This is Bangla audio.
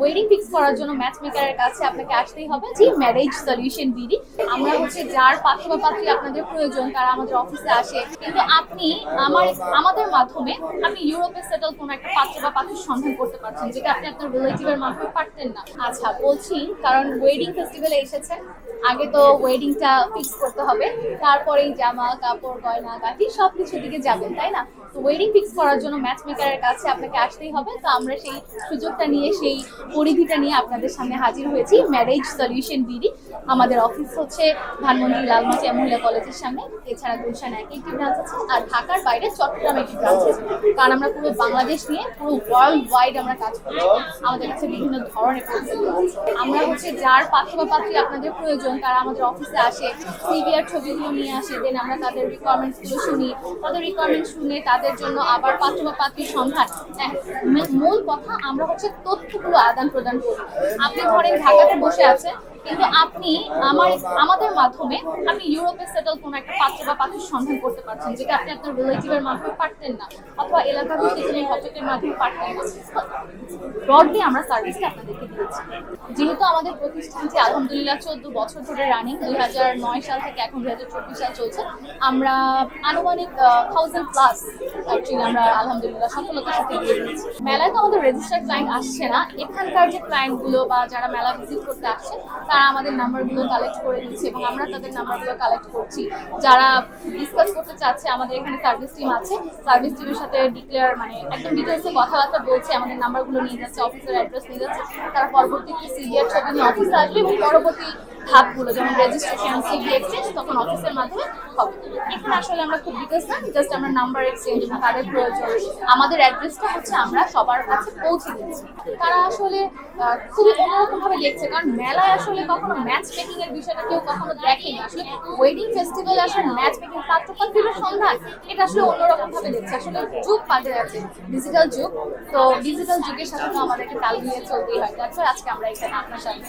ওয়েডিং ফিক্স করার জন্য ম্যাচ মেকারের কাছে আপনাকে আসতেই হবে জি ম্যারেজ সলিউশন বিডি আমরা হচ্ছে যার পাত্র বা পাত্রী আপনাদের প্রয়োজন, তারা আমাদের অফিসে আসে। কিন্তু আপনি আমার, আমাদের মাধ্যমে আপনি ইউরোপে সেটেল কোনো একটা পাত্র বা পাত্রীর সন্ধান করতে পারছেন, যেটা আপনি আপনার রিলেটিভের মাধ্যমে পারতেন না। আচ্ছা বলছি, কারণ ওয়েডিং ফেস্টিভ্যালে এসেছেন আগে তো ওয়েডিংটা ফিক্স করতে হবে তারপরেই জামা, কাপড়, গয়না গাঠি সব কিছু দিকে যাবেন, তাই না? তো ওয়েডিং ফিক্স করার জন্য ম্যাচ মেকারের কাছে আপনাকে আসতেই হবে, তো আমরা সেই সুযোগটা নিয়ে সেই পরিধিটা নিয়ে আপনাদের সামনে হাজির হয়েছি। ম্যারেজ সলিউশন বিডি আমাদের অফিস হচ্ছে ধানমন্ডি লালমাটিয়া মহিলা কলেজের সামনে। এছাড়া গুলশান এক একটি ব্রাঞ্চ আছে আর ঢাকার বাইরে চট্টগ্রাম একটি ব্রাঞ্চ আছে। কারণ আমরা পুরো বাংলাদেশ নিয়ে পুরো ওয়ার্ল্ড ওয়াইড আমরা কাজ করি। আমাদের কাছে বিভিন্ন ধরনের আছে। আমরা হচ্ছে যার পাত্র বা পাত্রী আপনাদের প্রয়োজন তারা আমাদের অফিসে আসে সিভি আর ছবিগুলো নিয়ে আসে দেন আমরা তাদের রিকোয়ারমেন্টসগুলো শুনি। তাদের রিকোয়ারমেন্ট শুনে তাদের জন্য আবার পাত্র বা পাত্রীর সন্ধান। হ্যাঁ, মূল- কথা আমরা হচ্ছে তথ্যগুলো আদান প্রদান করি আপনি ধরেন ঢাকাতে বসে আছেন কিন্তু আপনি আমার, আমাদের মাধ্যমে আপনি ইউরোপে সেটেল কোনো একটা পাত্র বা পাত্রীর সন্ধান করতে পারছেন, যেটা আপনি আপনার রিলেটিভের মাধ্যমে পারতেন না, অথবা এলাকার ভিত্তিক কোনো মাধ্যমে পারতেন না। ব্রডলি আমরা সার্ভিসটা আপনাদেরকে দিয়েছি। যেহেতু আমাদের প্রতিষ্ঠানটি আলহামদুলিল্লাহ চোদ্দ বছর ধরে রানিং দুই হাজার নয় সাল থেকে এখন দুই হাজার চব্বিশ সাল চলছে, আমরা আনুমানিক থাউজেন্ড প্লাস অ্যাকচুয়ালি আমরা আলহামদুলিল্লাহ সফলতার সাথে দিয়ে দিয়েছি মেলায় তো আমাদের রেজিস্টার্ড ক্লায়েন্ট আসছে না। এখানকার যে ক্লায়েন্টগুলো বা যারা মেলা ভিজিট করতে আসছে, তারা আমাদের নাম্বারগুলো কালেক্ট করে দিচ্ছে এবং আমরা তাদের নাম্বারগুলো কালেক্ট করছি। যারা ডিসকাস করতে চাচ্ছে, আমাদের এখানে সার্ভিস টিম আছে। সার্ভিস টিমের সাথে ডিক্লেয়ার মানে একদম ডিটেলসে কথাবার্তা বলছে, আমাদের নাম্বারগুলো নিয়ে যাচ্ছে অফিসের অ্যাড্রেস নিয়ে যাচ্ছে। তারা পরবর্তী সিরিয়ার ছবি অফিসে আসবে এবং পরবর্তী ধাপগুলো, যেমন রেজিস্ট্রেশন সিভি এক্সচেঞ্জ তখন অফিসের মাধ্যমে হবে। এখানে আসলে আমরা খুব ডিটেলস না জাস্ট আমরা নাম্বার এক্সচেঞ্জ বা তাদের প্রয়োজন। আমাদের অ্যাড্রেসটা হচ্ছে আমরা সবার কাছে পৌঁছে দিচ্ছি। তারা আসলে খুবই অন্যরকম ভাবে দেখছে কারণ মেলায় আসলে কখনো ম্যাচ মেকিং এর বিষয়টা কেউ কখনো দেখেনি। আসলে ওয়েডিং ফেস্টিভ্যালে আসলে ম্যাচ মেকিং পাত্র পাত্রীর সন্ধান এটা আসলে অন্যরকম ভাবে দেখছে আসলে যুগ পাল্টে যাচ্ছে ডিজিটাল যুগ। তো ডিজিটাল যুগের সাথে তো আমাদেরকে তাল মিলিয়ে চলতেই হয়। তারপর আজকে আমরা এখানে আপনার সামনে